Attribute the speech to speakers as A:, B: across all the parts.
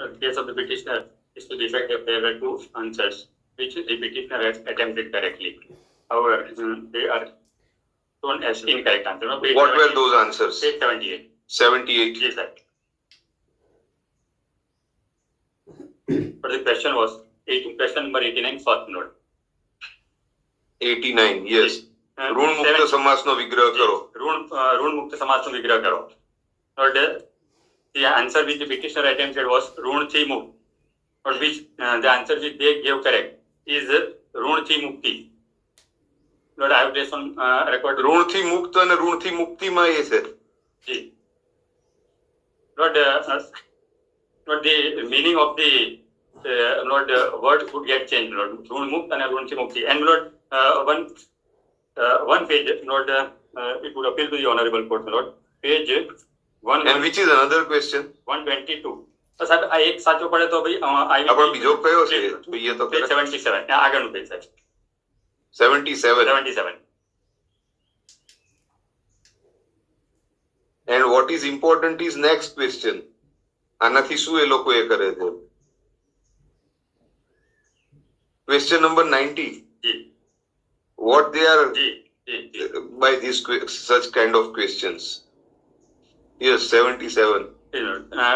A: In case of the petitioner, is to the effect that there were two answers which the petitioner has attempted correctly. However, mm, they are shown as incorrect answer. No, page
B: What were
A: 78
B: those answers?
A: Page seventy-eight.
B: Seventy-eight.
A: Yes, sir. But the question was, eighteen, question number eighty-nine, first note.
B: Eighty-nine, yes.
A: Uh,
B: ઋણ મુક્ત
A: seven-
B: સમાસનો વિગ્રહ કરો
A: ઋણ અ, ઋણ મુક્ત સમાસનો વિગ્રહ કરો But uh, the answer which the petitioner attempted was ઋણથી મુક્ત But which uh, the answer which they gave correct is uh, ઋણથી મુક્તિ Lord, I have placed on uh, record.
B: ઋણથી મુક્ત અને ઋણથી મુક્તિમાં એ છે
A: G. Lord, uh, uh, Lord, the meaning of the uh, Lord uh, word would get changed. Lord, ઋણ મુક્ત અને ઋણથી મુક્તિ. And Lord, uh, one uh, one page, Lord, uh, uh, it would appeal to the honorable court, Lord. Page one
B: and which is another question
A: one twenty two. તો સાહેબ આ એક સાચો પડે તો ભાઈ અ, I will-
B: આપણે બીજો કયો છે જોઈએ તો
A: Page seventy seven. આગળનું page સાહેબ.
B: Seventy seven
A: Seventy seven.
B: And what is important is next question આનાથી શું એ લોકો એ કરે છે question number ninety
A: G
B: what they are
A: G G G.
B: by these yes 77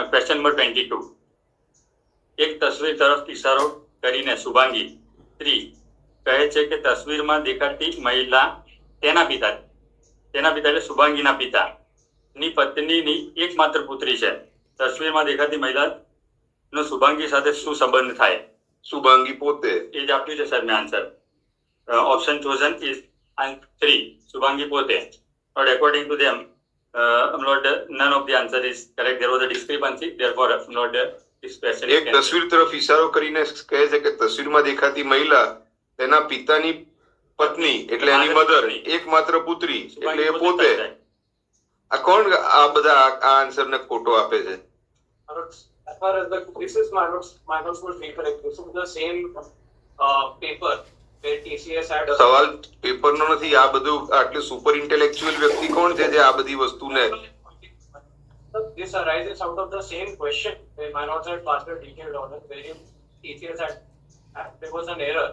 A: question number twenty two એક તસવીર તરફ ઇશારો કરીને શુભાંગી. સ્ત્રી કહે છે કે તસવીરમાં દેખાતી મહિલા તેના પિતા તેના પિતા એટલે શુભાંગીના પિતા. ની પત્નીની એકમાત્ર પુત્રી છે. તસવીરમાં દેખાતી મહિલા નો શુભાંગી સાથે શું સંબંધ થાય?
B: શુભાંગી પોતે.
A: એ જ આપ્યું છે સર મેં answer option chosen is three Shubhangi પોતે. Recording to them note of the answer answer correct. There was a discrepancy. Therefore, I'm not this question
B: એક તસવીર તરફ ઇશારો કરીને કહે છે કે તસવીરમાં દેખાતી મહિલા તેના પિતાની પત્ની એટલે એની મધર એકમાત્ર પુત્રી એટલે એ પોતે આ કોણ આ બધા આ- આ આન્સર ને ખોટો આપે છે
C: As far as the, this is my notes, my notes would be correct. This is the same uh, paper where TCS had. a-
B: સવાલ પેપરનો નથી આ બધું આટલું સુપર ઇન્ટેલેક્ચ્યુઅલ વ્યક્તિ કોણ છે જે આ બધી વસ્તુને
C: This arises out of the same question where my notes had passed a detailed order where you- TCS had, had- there was an error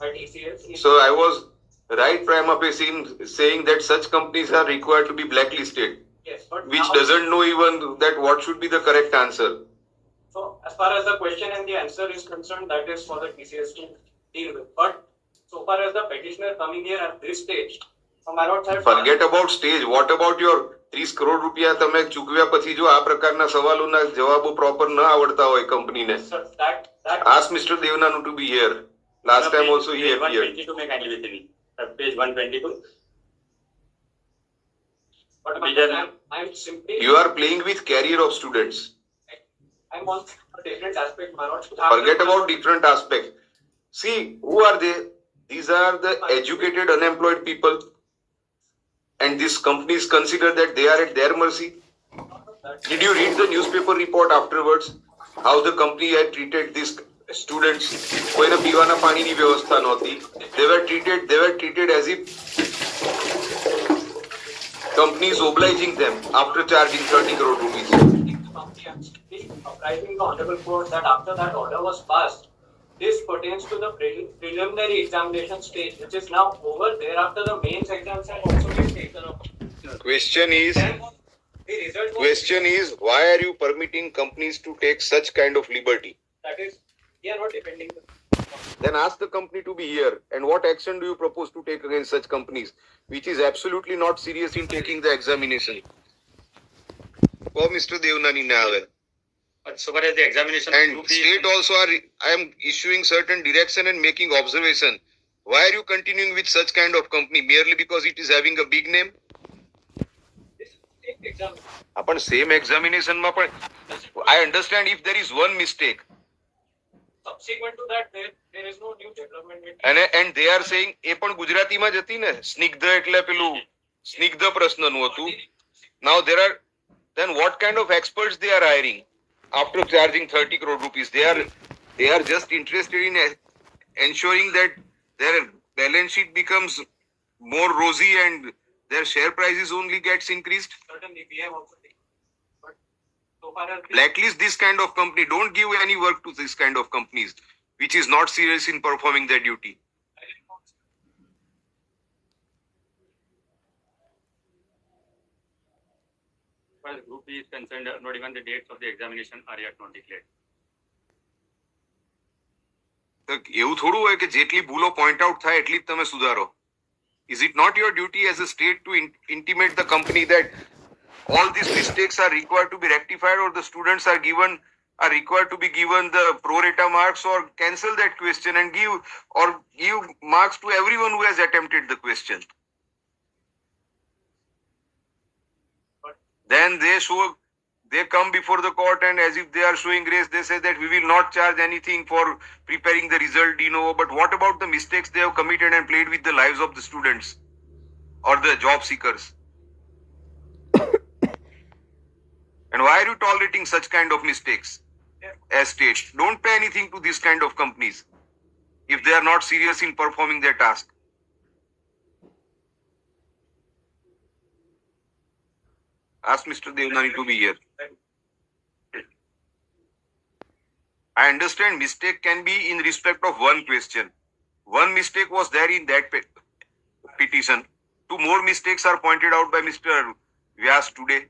C: by TCS. in-
B: So I was right prima facie in saying that such companies are required to be blacklisted,
C: Yes, but
B: which
C: now-
B: doesn't know even that what should be the correct answer.
C: So as far as the question and the answer is concerned, that is for the TCS to deal with. But so far as the petitioner coming here at this stage, so my notes had.
B: Forget about stage. What about your ત્રીસ કરોડ રૂપિયા તમે ચૂકવ્યા પછી જો આ પ્રકારના સવાલોના જવાબો proper ન આવડતા હોય કંપનીને
C: Sir, that, that.
B: ask Mr. Devnanu to be here. Last time also he
A: One
B: appeared.
A: twenty two में kindly with me. Uh, Page one twenty two.
C: But my-
A: Vijay-
C: I'm, I'm simply.
B: You are playing with career of students.
C: I'm on a different aspect, my lord.
B: Forget about different aspects. See, who are they? These are the educated unemployed people. And these companies consider that they are at their mercy. Did you read the newspaper report afterwards? How the company had treated these students? કોઈને પીવાના પાણીની વ્યવસ્થા નહોતી. They were treated, they were treated as if companies obliging them after charging 30 crore rupees.
C: Apprising this pertains to the pre- preliminary examination stage, which is now over. Thereafter, the mains exams have also been taken up.
B: Question is,
C: the
B: question is, why are you permitting companies to take such kind of liberty?
C: that is, we are not defending.
B: Then ask the company to be here. And what action do you propose to take against such companies, which is absolutely not serious in taking the examination? Oh, Mr. Devnani now.
A: But so far as the examination.
B: And
A: group is-
B: state also are, I am issuing certain direction and making observation. Why are you continuing with such kind of company merely because it is having a big name?
C: This state exam,
B: પણ same એક્ઝામિનેશનમાં પણ આઈ understand if there is one mistake
C: subsequent to that, there, there is no new development. with-
B: અને and they are saying એ પણ ગુજરાતીમાં જ હતી ને સ્નિગ્ધ એટલે પેલું સ્નિગ્ધ પ્રશ્નનું હતું નાઉ there are then what kind of experts they are hiring After charging 30 crore rupees. They are they are just interested in ensuring that their balance sheet becomes more rosy and their share prices only gets increased.
C: Certainly, we have also so So far as the-
B: blacklist this kind of company don't give any work to this kind of companies which is not serious in performing their duty
A: far as group B is concerned, uh, not even the dates of the examination are yet not declared.
B: તો એવું થોડું હોય કે જેટલી ભૂલો point out થાય એટલી જ તમે સુધારો is it not your duty as a state two intimate the company that all these mistakes are required to be rectified or the students are given are required to be given the pro rata marks or cancel that question and give or give marks to everyone who has attempted the question Then they show they come before the court and as if they are showing grace they say that we will not charge anything for preparing the result you know. But what about the mistakes they have committed and played with the lives of the students or the job seekers? And why are you tolerating such kind of mistakes as state don't pay anything to these kind of companies if they are not serious in performing their task ask mr devnani to be here I understand mistake can be in respect of one question. One mistake was there in that pe- petition. Two more mistakes are pointed out by Mr. Vyas today.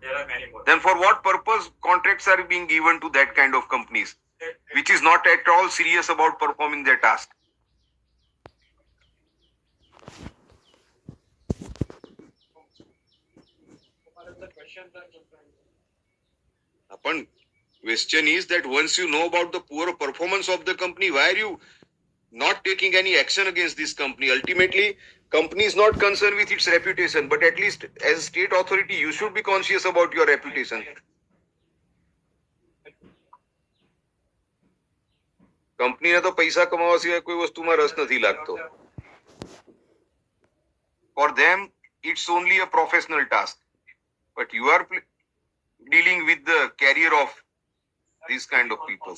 A: There are many more.
B: Then for what purpose contracts are being given to that kind of companies, which is not at all serious about performing their task? Upon question is that once you know about the poor performance of the company, why are you not taking any action against this company? Ultimately, company is not concerned with its reputation, but at least as a state authority, you should be conscious about your reputation. કંપનીને તો પૈસા કમાવા સિવાય કોઈ વસ્તુમાં રસ નથી લાગતો for them it's only a professional task but you are dealing with the career of these kind of people.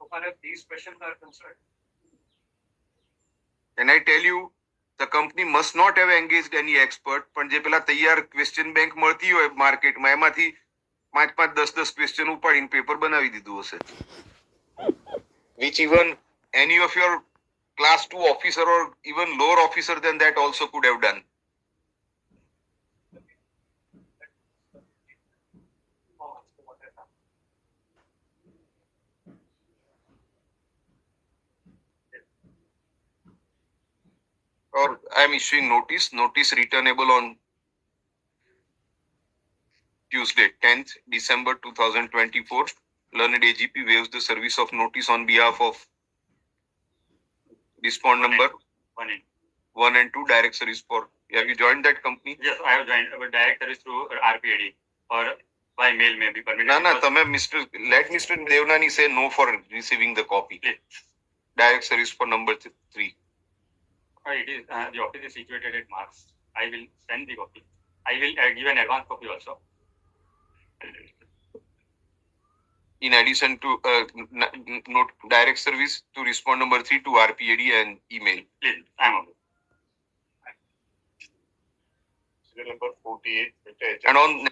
C: So far as these questions are concerned,
B: And I tell you, the company must not have engaged any expert, પણ જે પેલા તૈયાર question bank મળતી હોય માર્કેટમાં એમાંથી પાંચ પાંચ દસ દસ ક્વેશ્ચન ઉપાડીને પેપર બનાવી દીધું હશે which even any of your class 2 officer or even lower officer than that also could have done. I am issuing notice. Notice returnable on Tuesday, 10th December 2024. Learned AGP waives the service of notice on behalf of respond number
A: one and,
B: one and two direct service for. Have you joined that company?
A: Yes, I have joined. But direct service through RPAD or by mail may be permitted.
B: No,
A: no,
B: Tamam, Mr. Let Mr. Devnani say no for receiving the copy.
A: Please.
B: Direct service for number th- three.
A: Uh, It is, uh, the office is situated at Mars. I will send the copy. I will uh, give an advance copy also.
B: In addition to uh, n- n- note direct service to respond number three to RPAD and email.
A: Please, I am okay.
B: And on